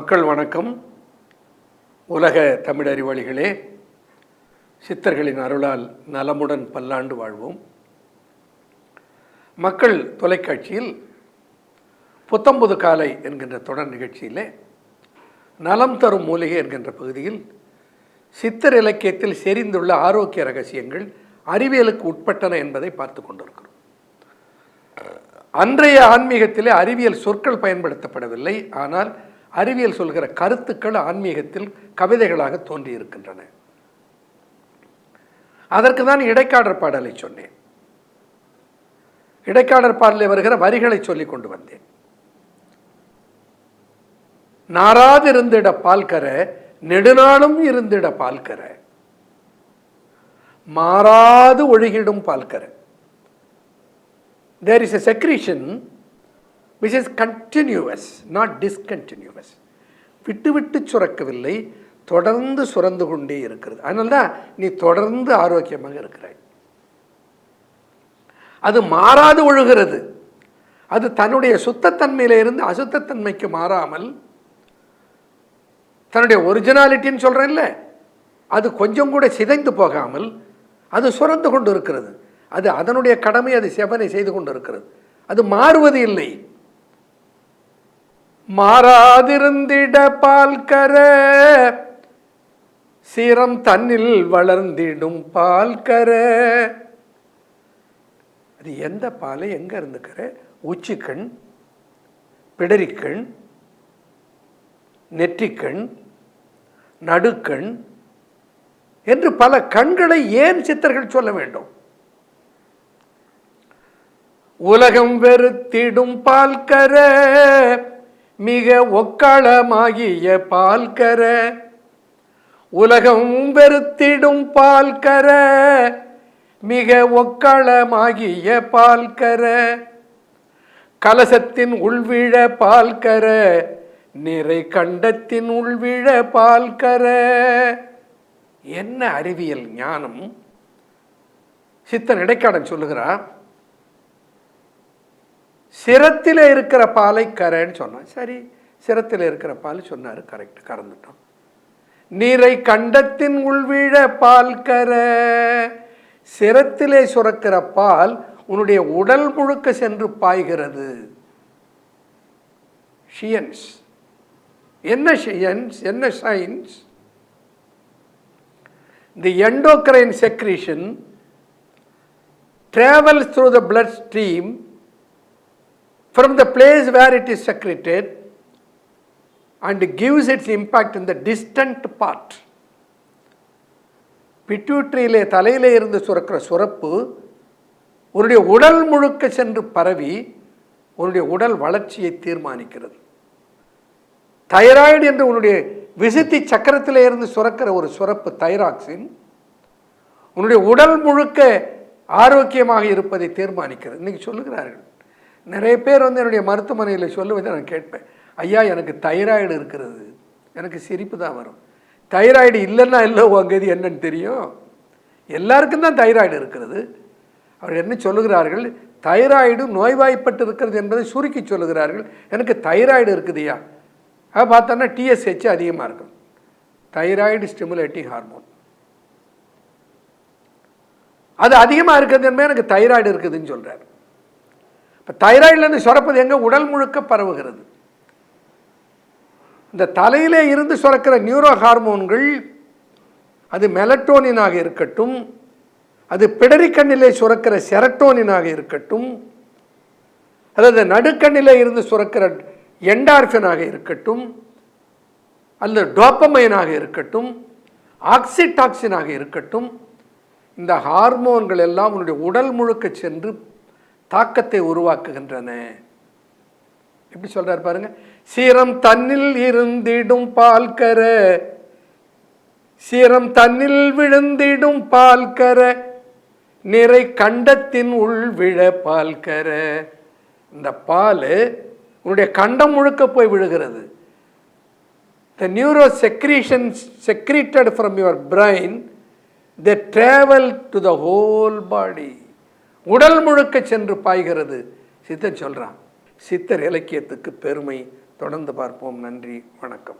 மக்கள் வணக்கம். உலக தமிழறிவாளிகளே சித்தர்களின் அருளால் நலமுடன் பல்லாண்டு வாழ்வோம். மக்கள் தொலைக்காட்சியில் புத்தம்புது காலை என்கின்ற தொடர் நிகழ்ச்சியிலே நலம் தரும் மூலிகை என்கின்ற பகுதியில் சித்தர் இலக்கியத்தில் செறிந்துள்ள ஆரோக்கிய ரகசியங்கள் அறிவியலுக்கு உட்பட்டன என்பதை பார்த்து கொண்டிருக்கிறோம். அன்றைய ஆன்மீகத்திலே அறிவியல் சொற்கள் பயன்படுத்தப்படவில்லை. ஆனால் அறிவியல் சொல்கிற கருத்துக்கள் ஆன்மீகத்தில் கவிதைகளாக தோன்றியிருக்கின்றன. அதற்கு தான் இடைக்காடர் பாடலை சொன்னேன். இடைக்காடர் பாடலில் வருகிற வரிகளை சொல்லிக் கொண்டு வந்தேன். நாராதிருந்திட பால்கர நெடுநாளும் இருந்திட பால்கர. மாறாது ஒழுகிடும் பால்கர. There is a secretion which is continuous not discontinuous விட்டு விட்டு சுரக்கவில்லை தொடர்ந்து சுரந்து கொண்டே இருக்கிறது. அதனால்தான் நீ தொடர்ந்து ஆரோக்கியமாக இருக்கிறாய். அது மாறாது ஒழுகிறது. அது தன்னுடைய சுத்தத்தன்மையிலிருந்து அசுத்தத்தன்மைக்கு மாறாமல் தன்னுடைய ஒரிஜினாலிட்டின்னு சொல்கிறேன்ல அது கொஞ்சம் கூட சிதைந்து போகாமல் அது சுரந்து கொண்டு இருக்கிறது. அது அதனுடைய கடமை அது செவனை செய்து கொண்டு இருக்கிறது. அது மாறுவது இல்லை. மாறாதிருந்திட பால்கர சீரம் தன்னில் வளர்ந்திடும் பால்கர. அது எந்த பாலை எங்க இருந்துக்கிற? உச்சிக்கண் பிடரிக்கண் நெற்றிக்கண் நடுக்கண் என்று பல கண்களை ஏன் சித்தர்கள் சொல்ல வேண்டும்? உலகம் வெறுத்திடும் பால்கர மிக ஒக்களமாகிய பால்கர உலகம் வெறுத்திடும் பால்கர மிக ஒக்களமாகிய பால்கர கலசத்தின் உள்விழ பால்கர நிறை கண்டத்தின் உள்விழ பால்கர. என்ன அறிவியல் ஞானம்? சித்தன் இடைக்காடன் சொல்லுகிறார் சிரத்தில் இருக்கிற பாலை கரைன்னு சொன்னான். சரி சிரத்தில் இருக்கிற பால் சொன்னார் கரெக்ட் கறந்துட்டோம் நீரை கண்டத்தின் உள்விழ பால் கர சிரத்திலே சுரக்கிற பால் உன்னுடைய உடல் முழுக்க சென்று பாய்கிறது. ஷியன்ஸ் என்ன ஷியன்ஸ் என்ன science the endocrine secretion travels through the blood stream from the place where it is secreted and gives its impact in the distant part. பிட்யூட்ரியிலே தலையில் இருந்து சுரக்கிற சுரப்பு உன்னுடைய உடல் முழுக்க சென்று பரவி உன்னுடைய உடல் வளர்ச்சியை தீர்மானிக்கிறது. தைராய்டு என்று உன்னுடைய விசித்தி சக்கரத்தில் இருந்து சுரக்கிற ஒரு சுரப்பு தைராக்சின் உன்னுடைய உடல் முழுக்க ஆரோக்கியமாக இருப்பதை தீர்மானிக்கிறது. இன்னைக்கு சொல்லுகிறார்கள். நிறைய பேர் வந்து என்னுடைய மருத்துவமனையில் சொல்லுவதை நான் கேட்பேன். ஐயா எனக்கு தைராய்டு இருக்கிறது. எனக்கு சிரிப்பு தான் வரும். தைராய்டு இல்லைன்னா இல்லை உங்கது என்னன்னு தெரியும். எல்லாருக்கும் தான் தைராய்டு இருக்கிறது. அவர் என்ன சொல்லுகிறார்கள்? தைராய்டு நோய்வாய்ப்பட்டு இருக்கிறது என்பதை சுருக்கி சொல்லுகிறார்கள். எனக்கு தைராய்டு இருக்குதுயா அதை பார்த்தோன்னா டிஎஸ்ஹெச் அதிகமாக இருக்கும். Thyroid stimulating hormone. அது அதிகமாக இருக்கிறது என்பது எனக்கு தைராய்டு இருக்குதுன்னு சொல்கிறார் இப்போ தைராய்டிலேருந்து சுரப்பது எங்கே? உடல் முழுக்க பரவுகிறது. இந்த தலையிலே இருந்து சுரக்கிற நியூரோ ஹார்மோன்கள் அது மெலட்டோனினாக இருக்கட்டும் அது பிடரிக்கண்ணிலே சுரக்கிற செரட்டோனினாக இருக்கட்டும் அல்லது நடுக்கண்ணிலே இருந்து சுரக்கிற என்டார்ஃபினாக இருக்கட்டும் அல்லது டோப்பமைனாக இருக்கட்டும் ஆக்சிடாக்சினாக இருக்கட்டும் இந்த ஹார்மோன்கள் எல்லாம் உன்னுடைய உடல் முழுக்க சென்று தாக்கத்தை உருவாக்குகின்றன. எப்படி சொல்றாரு பாருங்க? சீரம் தன்னில் இருந்திடும் பால்கர சீரம் தன்னில் விழுந்திடும் பால்கர நிறை கண்டத்தின் உள் விழ பால்கர. இந்த பால் உன்னுடைய கண்டம் முழுக்க போய் விழுகிறது. The neuro secretion secreted from your brain the travel to the whole body உடல் முழுக்க சென்று பாய்கிறது. சித்தர் சொல்றான் சித்தர் இலக்கியத்துக்கு பெருமை தொடர்ந்து பார்ப்போம். நன்றி வணக்கம்.